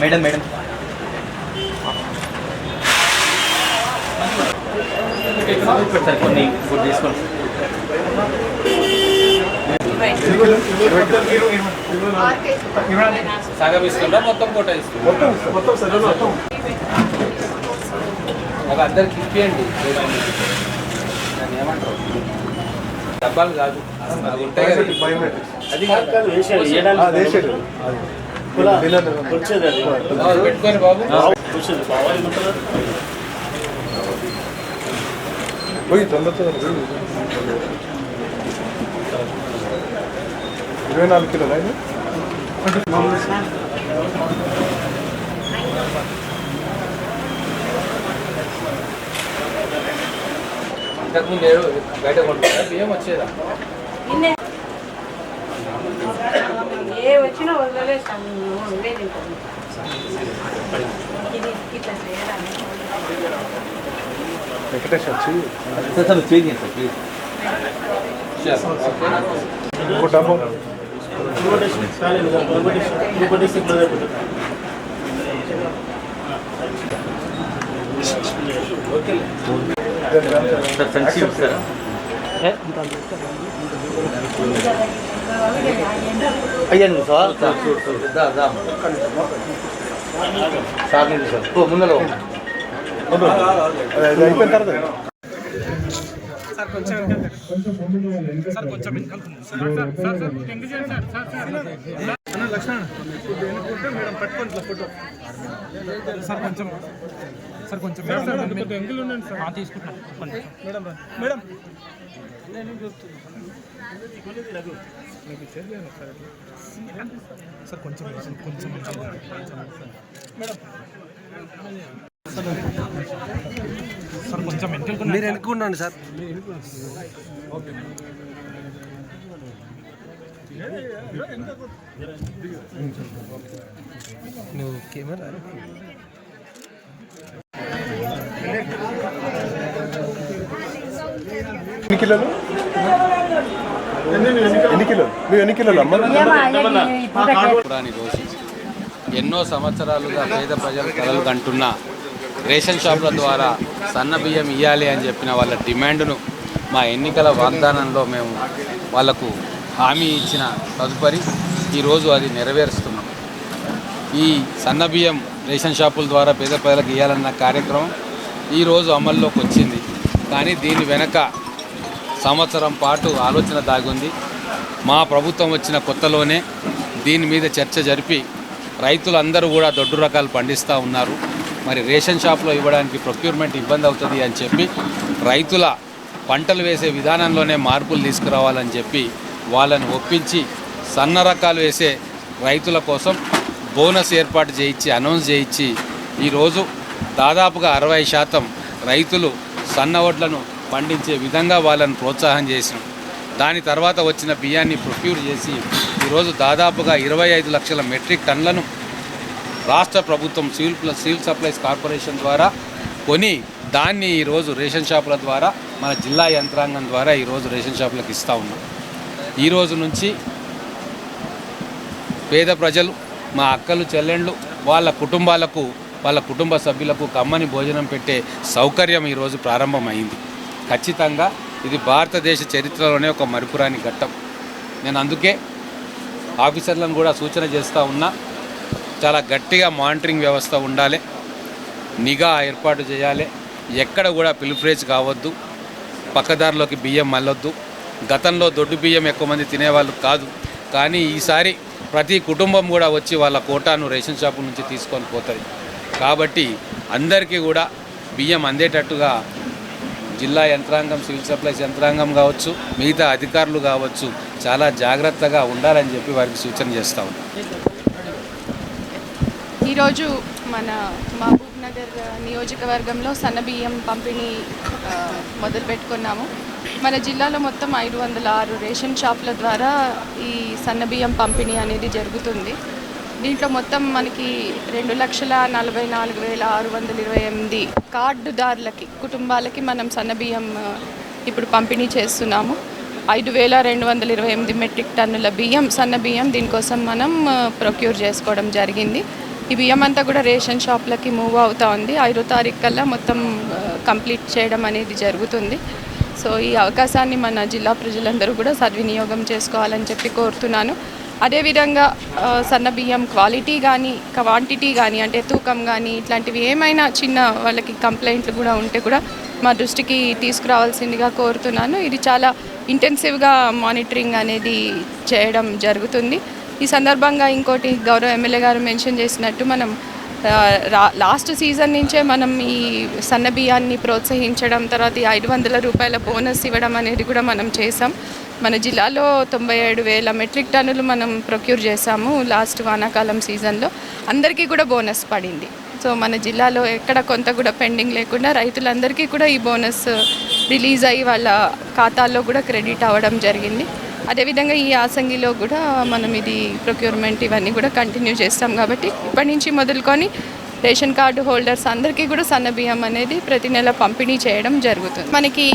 Madam madam sir కొన్ని గుడ్ తీసుకోండి సగం ఇస్తుందా మొత్తం కోట ఇస్తుందా ఒక అందరికి ఇప్పియండి దాన్ని ఏమంటారు? డబ్బాలు కాదు. అవి ఉంటాయి కదా. అది కాదు. అది. పెట్టుకొని బాబు ఇరవై నాలుగు కిలోలు అయినా ఇంతకుముందు బయట బియ్యం వచ్చేదా? ఏ వచ్చినా వదిలేస్తాము ఇవే తింటాము. ఇది ఇట్లా చేయడానికి. వెంకటేష్ వచ్చి సార్ అయ్యా నువ్వు సార్. సార్ చూడు సార్ సార్ అయిపోయిన తర్వాత. సార్ కొంచెం సార్ కొంచెం మేడం ఎంగిల్ ఉండండి సార్. తీసుకుంటాం. Madam madam. సార్ కొంచెం సార్ కొంచెం. మేడం. సార్ కొంచెం వెనకలు మీరు వెనుకున్నాను సార్. నువ్వు కెమెరా ఎన్ని కిలోలు? ఎన్ని కిలోలు? నువ్వు ఎన్ని కిలోలు అమ్మ? ఎన్నో సంవత్సరాలుగా పేద ప్రజలు కలలు కంటున్న రేషన్ షాపుల ద్వారా సన్న బియ్యం ఇవ్వాలి అని చెప్పిన వాళ్ళ డిమాండ్ను మా ఎన్నికల వాగ్దానంలో మేము వాళ్ళకు హామీ ఇచ్చిన తదుపరి ఈరోజు అది నెరవేరుస్తున్నాం. ఈ సన్న బియ్యం రేషన్ షాపుల ద్వారా పేద ప్రజలకు ఇవ్వాలన్న కార్యక్రమం ఈరోజు అమల్లోకి వచ్చింది. కానీ దీని వెనక సంవత్సరం పాటు ఆలోచన దాగుంది మా ప్రభుత్వం వచ్చిన కొత్తలోనే దీని మీద చర్చ జరిపి రైతులందరూ కూడా దొడ్డు రకాలు పండిస్తూ ఉన్నారు. మరి రేషన్ షాప్లో ఇవ్వడానికి ప్రొక్యూర్మెంట్ ఇబ్బంది అవుతుంది అని చెప్పి రైతుల పంటలు వేసే విధానంలోనే మార్పులు తీసుకురావాలని చెప్పి వాళ్ళని ఒప్పించి సన్న రకాలు వేసే రైతుల కోసం బోనస్ ఏర్పాటు చేయించి అనౌన్స్ చేయించి ఈరోజు దాదాపుగా అరవై శాతం రైతులు సన్న వడ్లను పండించే విధంగా వాళ్ళని ప్రోత్సాహం చేసినాం. దాని తర్వాత వచ్చిన బియ్యాన్ని ప్రొక్యూర్ చేసి ఈరోజు దాదాపుగా ఇరవై ఐదు లక్షల మెట్రిక్ టన్లను రాష్ట్ర ప్రభుత్వం civil plus civil supplies corporation ద్వారా కొని దాన్ని ఈరోజు రేషన్ షాపుల ద్వారా మన జిల్లా యంత్రాంగం ద్వారా ఈరోజు రేషన్ షాపులకు ఇస్తూ ఉన్నాం. ఈ రోజు నుంచి పేద ప్రజలు మా అక్కలు చెల్లెండ్లు వాళ్ళ కుటుంబాలకు వాళ్ళ కుటుంబ సభ్యులకు కమ్మని భోజనం పెట్టే సౌకర్యం ఈరోజు ప్రారంభమైంది. ఖచ్చితంగా ఇది భారతదేశ చరిత్రలోనే ఒక మరుపురాని ఘట్టం. నేను అందుకే ఆఫీసర్లను కూడా సూచన చేస్తూ ఉన్నా చాలా గట్టిగా మానిటరింగ్ వ్యవస్థ ఉండాలి. నిఘా ఏర్పాటు చేయాలి. ఎక్కడ కూడా పిల్ఫ్రేజ్ కావద్దు. పక్కదారిలోకి బియ్యం మళ్ళొద్దు గతంలో దొడ్డు బియ్యం ఎక్కువ మంది తినేవాళ్ళు కాదు. కానీ ఈసారి ప్రతి కుటుంబం కూడా వచ్చి వాళ్ళ కోటాను రేషన్ షాపు నుంచి తీసుకొని పోతుంది. కాబట్టి అందరికీ కూడా బియ్యం అందేటట్టుగా జిల్లా యంత్రాంగం సివిల్ సప్లైస్ యంత్రాంగం కావచ్చు మిగతా అధికారులు కావచ్చు చాలా జాగ్రత్తగా ఉండాలని చెప్పి వారికి సూచన చేస్తా ఉన్నాం. ఈరోజు మన మహబూబ్ నగర్ నియోజకవర్గంలో సన్నబియ్యం పంపిణీ ఆ, మొదలు పెట్టుకున్నాము మన జిల్లాలో మొత్తం ఐదు వందల ఆరు రేషన్ షాపుల ద్వారా ఈ సన్నబియ్యం పంపిణీ అనేది జరుగుతుంది. దీంట్లో మొత్తం మనకి రెండు లక్షల నలభై నాలుగు వేల ఆరు వందల ఇరవై ఎనిమిది కార్డుదారులకి కుటుంబాలకి మనం సన్నబియ్యం ఇప్పుడు పంపిణీ చేస్తున్నాము. ఐదు వేల రెండు వందల ఇరవై ఎనిమిది మెట్రిక్ టన్నుల బియ్యం సన్న బియ్యం దీనికోసం మనం ప్రొక్యూర్ చేసుకోవడం జరిగింది. ఈ బియ్యం అంతా కూడా రేషన్ షాప్లకి మూవ్ అవుతా ఉంది. ఐదో తారీఖు కల్లా మొత్తం కంప్లీట్ చేయడం అనేది జరుగుతుంది. సో ఈ అవకాశాన్ని మన జిల్లా ప్రజలందరూ కూడా సద్వినియోగం చేసుకోవాలని చెప్పి కోరుతున్నాను. అదేవిధంగా సన్న బియ్యం క్వాలిటీ కానీ క్వాంటిటీ కానీ అంటే తూకం కానీ ఇట్లాంటివి ఏమైనా చిన్న వాళ్ళకి కంప్లైంట్లు కూడా ఉంటే కూడా మా దృష్టికి తీసుకురావాల్సిందిగా కోరుతున్నాను. ఇది చాలా ఇంటెన్సివ్గా మానిటరింగ్ అనేది చేయడం జరుగుతుంది. ఈ సందర్భంగా ఇంకోటి గౌరవ ఎమ్మెల్యే గారు మెన్షన్ చేసినట్టు మనం లాస్ట్ సీజన్ నుంచే మనం ఈ సన్న బియ్యాన్ని ప్రోత్సహించడం తర్వాత ఈ ఐదు వందల రూపాయల బోనస్ ఇవ్వడం అనేది కూడా మనం చేసాం మన జిల్లాలో తొంభై ఏడు వేల మెట్రిక్ టన్నులు మనం ప్రొక్యూర్ చేసాము లాస్ట్ వానాకాలం సీజన్లో. అందరికీ కూడా బోనస్ పడింది. సో మన జిల్లాలో ఎక్కడ కొంత కూడా పెండింగ్ లేకుండా రైతులందరికీ కూడా ఈ బోనస్ రిలీజ్ అయ్యి వాళ్ళ ఖాతాల్లో కూడా క్రెడిట్ అవ్వడం జరిగింది. అదేవిధంగా ఈ యాసంగిలో కూడా మనం ఇది ప్రొక్యూర్మెంట్ ఇవన్నీ కూడా కంటిన్యూ చేస్తాం కాబట్టి ఇప్పటి నుంచి మొదలుకొని రేషన్ కార్డు హోల్డర్స్ అందరికీ కూడా సన్న బియ్యం అనేది ప్రతి నెల పంపిణీ చేయడం జరుగుతుంది. మనకి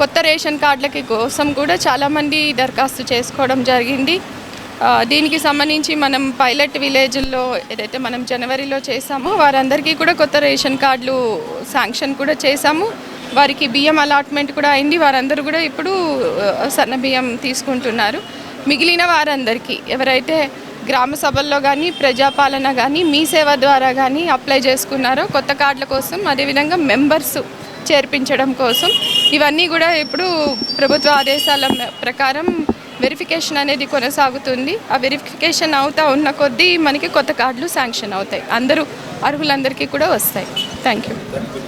కొత్త రేషన్ కార్డులకి కోసం కూడా చాలామంది దరఖాస్తు చేసుకోవడం జరిగింది. దీనికి సంబంధించి మనం పైలట్ విలేజ్ల్లో ఏదైతే మనం జనవరిలో చేసామో వారందరికీ కూడా కొత్త రేషన్ కార్డులు శాంక్షన్ కూడా చేశాము. వారికి బియ్యం అలాట్మెంట్ కూడా అయింది. వారందరూ కూడా ఇప్పుడు సన్న బియ్యం తీసుకుంటున్నారు. మిగిలిన వారందరికీ ఎవరైతే గ్రామ సభల్లో కానీ ప్రజాపాలన కానీ మీ సేవ ద్వారా కానీ అప్లై చేసుకున్నారో కొత్త కార్డుల కోసం అదేవిధంగా మెంబర్స్ చేర్పించడం కోసం ఇవన్నీ కూడా ఇప్పుడు ప్రభుత్వ ఆదేశాల ప్రకారం వెరిఫికేషన్ అనేది కొనసాగుతుంది. ఆ వెరిఫికేషన్ అవుతా ఉన్న కొద్దీ మనకి కొత్త కార్డులు శాంక్షన్ అవుతాయి. అందరూ అర్హులందరికీ కూడా వస్తాయి. Thank you